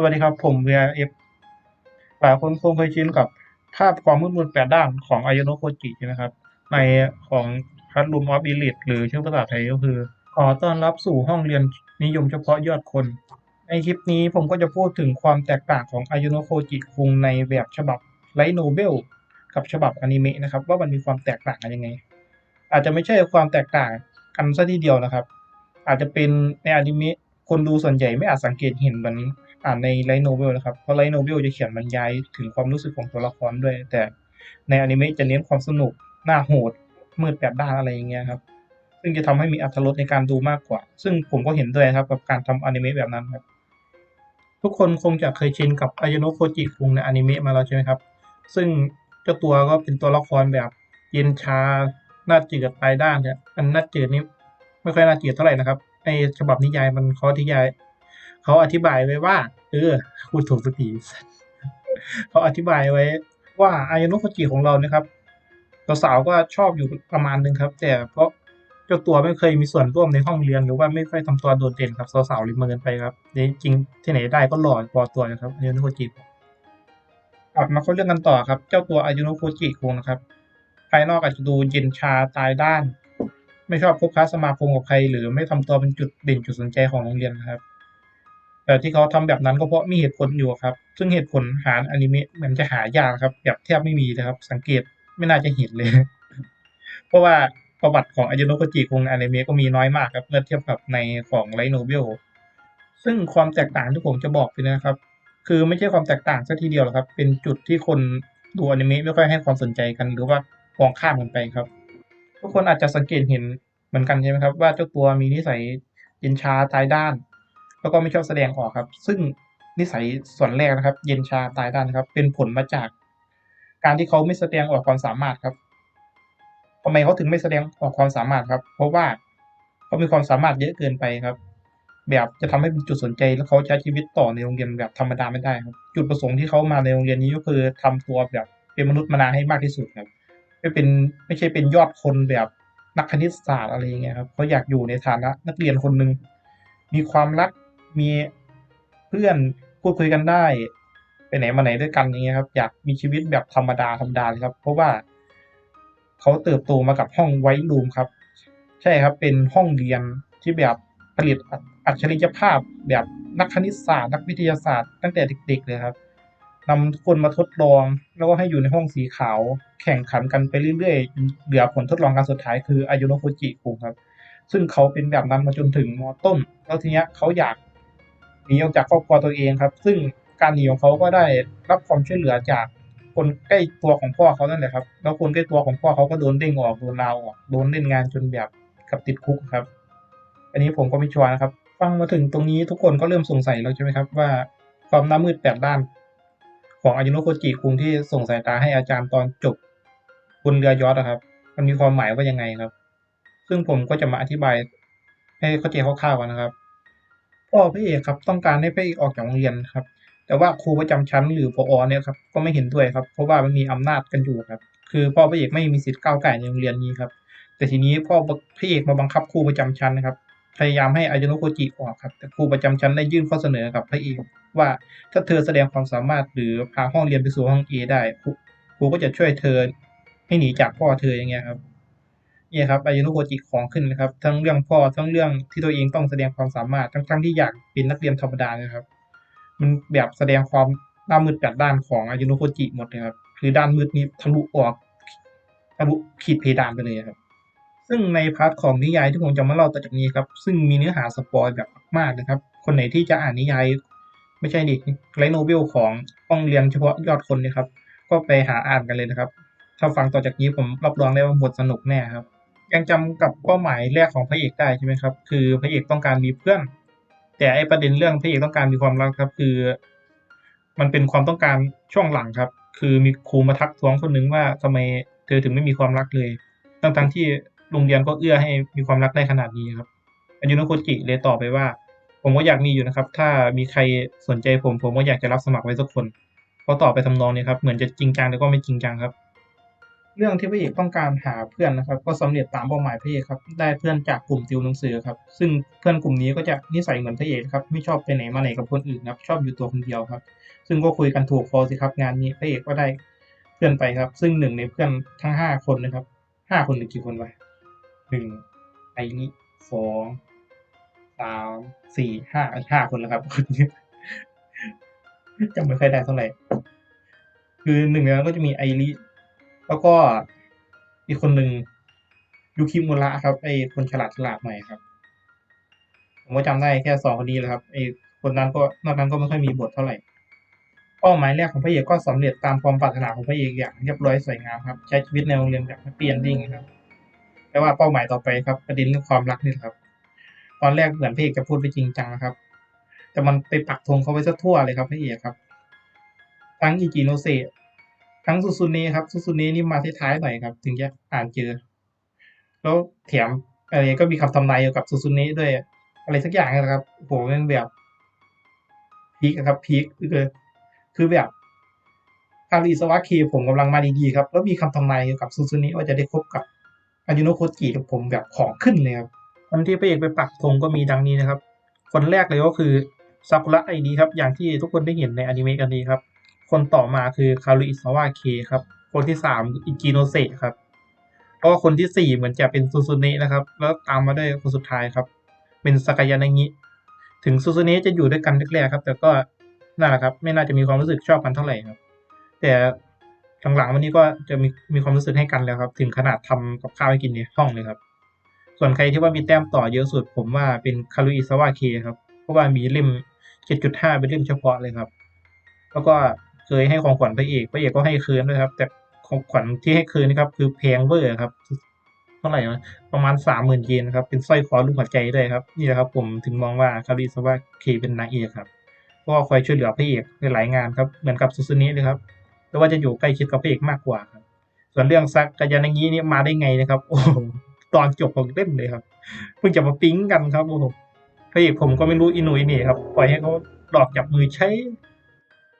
สวัสดีครับ ผม VRF หลายคนคงเคยชินกับภาพความมืดมนแปดด้านของอายโนโคจิใช่ไหมครับ ในของคัตลูมออฟอิลิทหรือชื่อภาษาไทยก็คือ ขอต้อนรับสู่ห้องเรียนนิยมเฉพาะยอดคน ในคลิปนี้ผมก็จะพูดถึงความแตกต่างของอายโนโคจิคุงในแบบฉบับไลท์โนเบลกับฉบับอนิเมะนะครับ ว่ามันมีความแตกต่างกันยังไง อาจจะไม่ใช่ความแตกต่างกันซะทีเดียวนะครับ อาจจะเป็นในอนิเมะ คนดูส่วนใหญ่ไม่อาจสังเกตเห็นเหมือนอ่านในไลท์โนเวลนะครับ เพราะไลท์โนเวลจะเขียนบรรยายถึงความรู้สึกของตัวละครด้วย แต่ในอนิเมะจะเน้นความสนุกหน้าโหด มืดแปดด้านอะไรอย่างเงี้ยครับ ซึ่งจะทำให้มีอรรถรสในการดูมากกว่า ซึ่งผมก็เห็นด้วยครับกับการทำอนิเมะแบบนั้นครับ ทุกคนคงจะเคยชินกับอายโนโคจิคุงในอนิเมะมาแล้วใช่ไหมครับ ซึ่งเจ้าตัวก็เป็นตัวละครแบบเย็นชาหน้าจืดปลายด้านเนี่ยอันหน้าจืดนี่ไม่ค่อยน่าจืดเท่าไหร่นะครับ ไอฉบับนิยายมันเขาอธิบายเขาอธิบายไว้ว่า เออพูดถูกสักทีเขาอธิบายไว้ ว่าอายโนะโคจิของเราเนี่ยครับสาวๆก็ชอบอยู่ประมาณนึงครับ แต่เพราะเจ้าตัวไม่เคยมีส่วนร่วมในห้องเรียนหรือว่าไม่ค่อยทำตัวโดดเด่นครับสาวๆเลยเมินไปครับจริงที่ไหนได้ก็หล่อพอตัวนะครับอายโนะโคจิกลับมาเข้าเรื่องกันต่อครับ เจ้าตัวอายโนะโคจิคุงนะครับ ภายนอกอาจจะดูเย็นชาตายด้าน ไม่ชอบคบค้าสมาคมกับใคร หรือไม่ทำตัวเป็นจุดเด่นจุดสนใจของโรงเรียนนะครับ แต่ที่เขาทำแบบนั้นก็เพราะมีเหตุผลอยู่ครับ ซึ่งเหตุผลหาอนิเมะมือนจะหายากครับแบบแทบไม่มีเลยครับ สังเกตไม่น่าจะเห็นเลย เพราะว่าประวัติของอายุโนโคจิคงในอนิเมะก็มีน้อยมากครับเมื่อเทียบกับในของไลโนเบลซึ่งความแตกต่างที่ผมจะบอกไปนะครับ คือไม่ใช่ความแตกต่างซะทีเดียวหรอกครับ เป็นจุดที่คนดูอนิเมะไม่ค่อยให้ความสนใจกันหรือว่ามองข้ามกันไปครับ ทุกคนอาจจะสังเกตเห็นเหมือนกันใช่ไหมครับ ว่าเจ้าตัวมีนิสัยเย็นชาตายด้าน แล้วก็ไม่ชอบแสดงออกครับ ซึ่งนิสัยส่วนแรกนะครับ เย็นชาตายด้านครับ เป็นผลมาจาก การที่เขาไม่แสดงออกความสามารถครับทำไมเขาถึงไม่แสดงออกความสามารถครับ เพราะว่าเขามีความสามารถเยอะเกินไปครับ แบบจะทำให้เป็นจุดสนใจแล้วเขาใช้ชีวิตต่อในโรงเรียนแบบธรรมดาไม่ได้ครับ จุดประสงค์ที่เขามาในโรงเรียนนี้ก็คือทำตัวแบบเป็นมนุษย์มนาให้มากที่สุดครับ ไม่เป็นไม่ใช่เป็นยอดคนแบบนักคณิตศาสตร์อะไรอย่างเงี้ยครับเขาอยากอยู่ในฐานะนักเรียนคนหนึ่งมีความรักมีเพื่อนพูดคุยกันได้ ไปไหนมาไหนด้วยกันอย่างเงี้ยครับ อยากมีชีวิตแบบธรรมดาธรรมดาครับ เพราะว่าเขาเติบโตมากับห้องไวท์รูมครับ ใช่ครับเป็นห้องเรียนที่แบบผลิตอัจฉริยภาพแบบนักคณิตศาสตร์ นักวิทยาศาสตร์ตั้งแต่เด็ก ๆ เลยครับ นำคนมาทดลอง แล้วก็ให้อยู่ในห้องสีขาว แข่งขันกันไปเรื่อยๆเหลือผลทดลองการสุดท้ายคืออายุโนโคจิคุงครับ ซึ่งเขาเป็นแบบนั้นมาจนถึงมต้น แล้วทีเนี้ยเขาอยากหนีออกจากครอบครัวตัวเองครับ ซึ่งการหนีของเขาก็ได้รับความช่วยเหลือจากคนใกล้ตัวของพ่อเขานั่นแหละครับ แล้วคนใกล้ตัวของพ่อเขาก็โดนเด้งออกโดนลาออกโดนเล่นงานจนแบบกับติดคุกครับ อันนี้ผมก็ไม่ชัวร์นะครับ ฟังมาถึงตรงนี้ทุกคนก็เริ่มสงสัยแล้วใช่ไหมครับว่าความน้ามืดแปดด้าน ของอายุโนะโคจิคุงที่ส่งสายตาให้อาจารย์ตอนจบบนเรือยอชต์นะครับ มันมีความหมายว่ายังไงครับ ซึ่งผมก็จะมาอธิบายให้เข้าใจคร่าวๆกันนะครับพ่อพระเอกครับต้องการให้พระเอกออกจากโรงเรียนครับ แต่ว่าครูประจำชั้นหรือพออเนี่ยครับก็ไม่เห็นด้วยครับ เพราะว่ามันมีอำนาจกันอยู่ครับ คือพ่อพระเอกไม่มีสิทธิ์ก้าวไก่ในโรงเรียนนี้ครับ แต่ทีนี้พ่อพระเอกมาบังคับครูประจำชั้นนะครับ พยายามให้อายุโนโคจิออกครับ แต่ครูประจำชั้นได้ยื่นข้อเสนอกับพระเอกว่าถ้าเธอแสดงความสามารถหรือพาห้องเรียนไปสู่ห้องเอได้ครูก็จะช่วยเธอให้หนีจากพ่อเธออย่างเงี้ยครับเนี่ยครับอายุโนโคจิของขึ้นนะครับ ทั้งเรื่องพ่อทั้งเรื่องที่ตัวเองต้องแสดงความสามารถทั้งทั้งที่อยากเป็นนักเรียนธรรมดานะครับ มันแบบแสดงความด้านมืดแปดด้านของอายุโนโคจิหมดเลยครับคือด้านมืดนี้ทะลุออกทะลุขีดเพดานไปเลยครับ ซึ่งในพาร์ทของนิยายที่ผมจะมาเล่าต่อจากนี้ครับ ซึ่งมีเนื้อหาสปอยแบบมากนะครับ คนไหนที่จะอ่านนิยาย ไม่ใช่ดิไลโนเวลของห้องเรียนเฉพาะยอดคนนะครับ ก็ไปหาอ่านกันเลยนะครับ ถ้าฟังต่อจากนี้ผมรับรองได้ว่าบทสนุกแน่ครับ ยังจำกับเป้าหมายแรกของพระเอกได้ใช่ไหมครับ คือพระเอกต้องการมีเพื่อน แต่ไอประเด็นเรื่องพระเอกต้องการมีความรักครับ คือ มันเป็นความต้องการช่วงหลังครับ คือมีครูมาทักท้วงคนนึงว่าทำไมเธอถึงไม่มีความรักเลยทั้งทั้งที่ โรงเรียนก็เอื้อให้มีความรักได้ขนาดนี้ครับอายุโนโคจิเลยตอบไปว่า ผมก็อยากมีอยู่นะครับ ถ้ามีใครสนใจผม ผมก็อยากจะรับสมัครไว้สักคนพอตอบไปทำนองนี้ครับเหมือนจะจริงจังแต่ก็ไม่จริงจังครับ เรื่องที่พระเอกต้องการหาเพื่อนนะครับ ก็สำเร็จตามเป้าหมายพระเอกครับ ได้เพื่อนจากกลุ่มติวหนังสือครับ ซึ่งเพื่อนกลุ่มนี้ก็จะนิสัยเหมือนพระเอกครับไม่ชอบไปไหนมาไหนกับคนอื่นครับ ชอบอยู่ตัวคนเดียวครับ ซึ่งก็คุยกันถูกคอสิครับงานนี้พระเอกก็ได้เพื่อนไปครับ ซึ่งหนึ่งในเพื่อนทั้งห้าคนนะครับห้าคนหรือกี่คนวะ หนึ่งไอ้นี่สองสามสี่ห้าห้าคนแล้วครับคนนี้จำไม่ค่อยได้เท่าไหร่คือหนึ่งในนั้นก็จะมีไอริแล้วก็อีกคนหนึ่งยูคิมุระครับไอคนฉลาดฉลาดหน่อยครับ ผมก็จำได้แค่สองคนนี้แหละครับไอคนนั้นก็นอกนั้นก็ไม่ค่อยมีบทเท่าไหร่เป้าหมายแรกของพระเอกก็สำเร็จตามความปรารถนาของพระเอกอย่างเรียบร้อยสวยงามครับ ใช้ชีวิตในโรงเรียนแบบเปลี่ยนดิ้งครับ แต่ว่าเป้าหมายต่อไปครับประเด็นเรื่องความรักนี่ครับ ตอนแรกเหมือนพระเอกจะพูดไปจริงจังนะครับ แต่มันไปปักธงเขาไว้ซะทั่วเลยครับพระเอกครับ ทั้งอิจิโนเซะทั้งซูซูเน่ครับซูซูเน่นี่มาท้ายๆหน่อยครับ ถึงจะอ่านเจอ แล้วแถมอะไรก็มีคำทำนายเกี่ยวกับซูซูเน่ด้วย อะไรสักอย่างนะครับโหแมันแบบพีคครับพีคคือคือแบบคาริสวะเคผมกำลังมาดีๆครับ แล้วมีคำทำนายเกี่ยวกับซูซูเน่ว่าจะได้พบกับ อายุโนโคจิกับผมแบบของขึ้นเลยครับวันที่พระเอกไปปักธงก็มีดังนี้นะครับ คนแรกเลยก็คือซากุระไอดีครับ อย่างที่ทุกคนได้เห็นในอนิเมะกันนี้ครับ คนต่อมาคือคารุอิซาวะเคครับ คนที่สามอิจิโนเซะครับแล้วก็คนที่สี่เหมือนจะเป็นซูซูเนะนะครับ แล้วตามมาด้วยคนสุดท้ายครับ เป็นสกายานางิถึงซูซูเนะจะอยู่ด้วยกันแรกๆครับ แต่ก็นั่นแหละครับ ไม่น่าจะมีความรู้สึกชอบกันเท่าไหร่ครับ แต่ หลังๆวันนี้ก็จะมีมีความรู้สึกให้กันแล้วครับ ถึงขนาดทำกับข้าวให้กินในห้องเลยครับ ส่วนใครที่ว่ามีแต้มต่อเยอะสุด ผมว่าเป็นคารุอิซาวะเคครับ เพราะว่ามีเล่ม 7.5 เป็นเล่มเฉพาะเลยครับ แล้วก็เคยให้ของขวัญพระเอกพระเอกก็ให้คืนด้วยครับ แต่ของขวัญที่ให้คืนนี่ครับ คือแพงเวอร์ครับเท่าไหร่นะประมาณสามหมื่นเยนครับ เป็นสร้อยคอรูปหัวใจด้วยครับ นี่แหละครับผมถึงมองว่าคาริสวะเคเป็นนางเอกครับ ก็คอยช่วยเหลือพระเอกในหลายงานครับ เหมือนกับซูซูเนะเลยครับ แต่ว่าจะอยู่ใกล้ชิดกับพระเอกมากกว่าครับ ส่วนเรื่องซักกายานางินี่มาได้ไงนะครับ โอ้ตอนจบของเล่มเลยครับ เพิ่งจะมาปิ๊งกันครับโอ้โหพระเอกผมก็ไม่รู้อินุยนี่ครับปล่อยให้เขาหลอกจับมือใช้